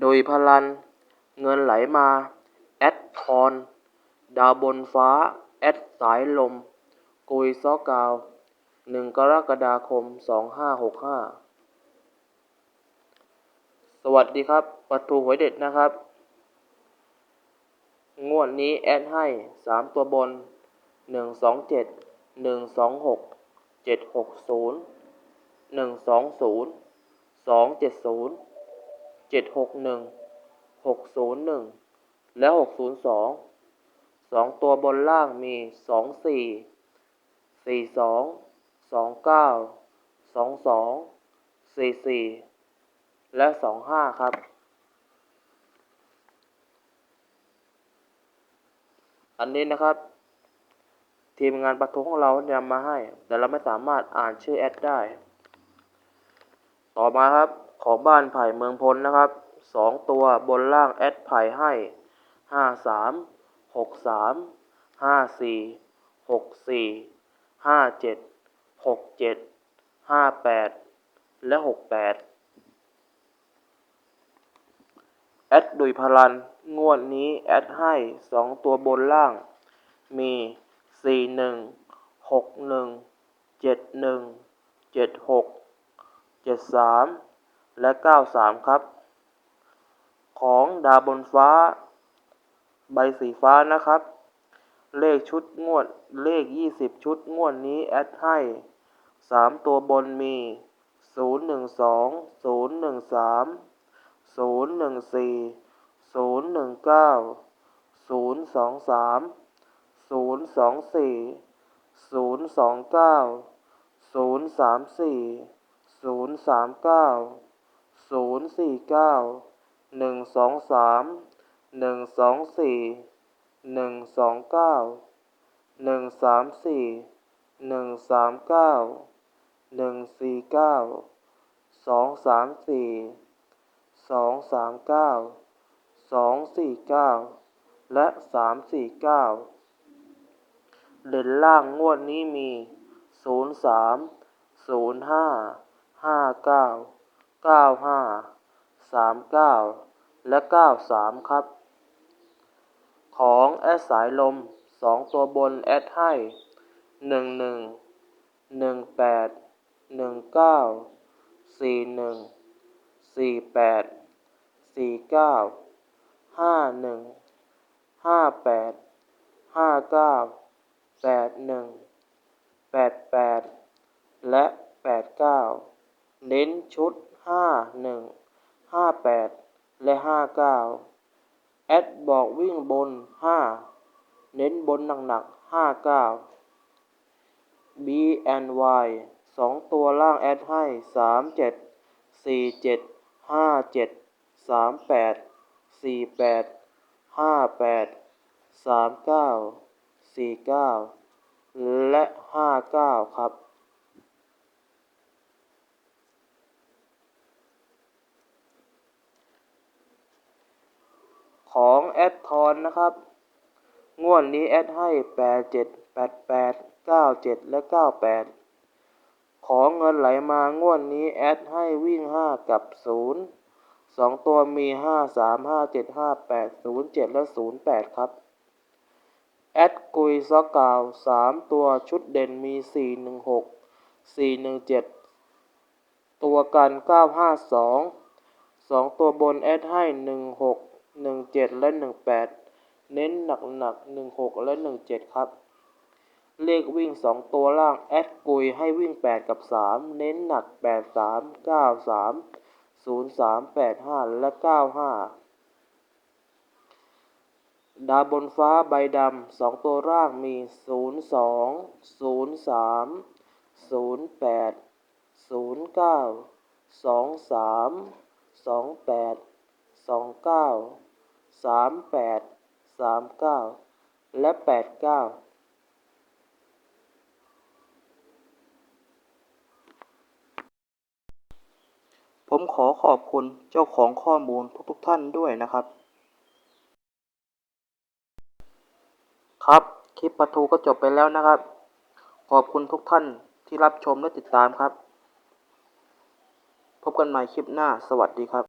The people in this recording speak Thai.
โดยพลัน เงินไหลมา แอดทอนดาวบนฟ้า แอดสายลม กุยซอกาว หนึ่งกรกฎาคมสองห้าหกห้าสวัสดีครับ ประตูหวยเด็ดนะครับ งวดนี้แอดให้สามตัวบนหนึ่งสอ เจ็ดหกหนึ่งหกศูนย์หนึ่งและหกศูนย์สองสองตัวบนล่างมีสองสี่สี่สองสองเก้าสองสองสี่สี่และสองห้าครับ อันนี้นะครับ ทีมงานประทุของเรานำมาให้ แต่เราไม่สามารถอ่านชื่อแอดได้ ต่อมาครับ ของบ้านไผ่เมืองพลนะครับสองตัวบนล่างแอดไผ่ให้ห้าสามหกสามห้าสี่หกสี่ห้าเจ็ดหกเจ็ดห้าแปดและหกแปดแอดดุยพลัน งวดนี้แอดให้สองตัวบนล่าง มีสี่หนึ่งหกหนึ่งเจ็ดหนึ่งเจ็ดหกเจ็ดสาม และเก้าสามครับ ของดาบนฟ้า ใบสีฟ้านะครับ เลขชุดงวด เลขยี่สิบชุดงวดนี้แอดให้สามตัวบนมีศูนย์หนึ่งสอง ศูนย์สี่เก้าศูนย์สองสามศูนย์สองสี่ศูนย์สองเก้าศูนย์สามสี่ศูนย์สามเก้าศูนย์สี่เก้าหนึ่งสองสามหนึ่งสองสี่หนึ่งสองเก้าหนึ่งสามสี่หนึ่งสามเก้าหนึ่งสี่เก้าสองสามสี่สองสามเก้าสองสี่เก้าและสามสี่เก้าเด่นล่างงวดนี้มีศูนย์สามศูนย์ห้าห้าเก้า เก้าห้าสามเก้าและเก้าสามครับ ของแอดสายลมสองตัวบนแอดให้หนึ่งหนึ่งหนึ่งแปดหนึ่งเก้าสี่หนึ่งสี่แปดสี่เก้าห้าหนึ่งห้าแปดห้าเก้าแปดหนึ่งแปดแปดและแปดเก้าเน้นชุดห้าหนึ่งห้าแปดและห้าเก้าแอดบอกวิ่งบนห้าเน้นบนหนักๆห้าเก้า B and Y สองตัวล่างแอดให้สามเจ็ดสี่เจ็ดห้าเจ็ดสามแปดสี่แปดห้าแปดสามเก้าสี่เก้าและห้าเก้าครับ ของแอ ดทอนนะครับ งวดนี้แอดให้แปดเจ็ดแปดแปดเก้าเจ็ดและเก้าแปดขอเงินไหลมางวดนี้แอดให้วิ่งห้ากับศูนย์สองตัวมีห้าสามห้าเจ็ดห้าแปดศูนย์เจ็ดและศูนย์แปดครับแอดกุยซอกาวสามตัวชุดเด่นมีสี่หนึ่งหกสี่หนึ่งเจ็ดตัวกันเก้าห้าสองสองตัวบนแอดให้หนึ่งหก หนึ่งเจ็ดและหนึ่งแปดเน้นหนักหนักหนึ่งหกและหนึ่งเจ็ดครับ เลขวิ่งสองตัวล่างแอดกุยให้วิ่งแปดกับสามเน้นหนักแปดสามเก้าสามศูนย์สามแปดห้าและเก้าห้าดาบนฟ้าใบดำสองตัวร่างมี 0 2 0 3 0 8 0 9 2 3 2 8 2 9 สามแปดสามเก้าและแปดเก้าผมขอขอบคุณเจ้าของข้อมูลทุกๆท่านด้วยนะครับ ครับ คลิปประทูก็จบไปแล้วนะครับ ขอบคุณทุกท่านที่รับชมและติดตามครับ พบกันใหม่คลิปหน้า สวัสดีครับ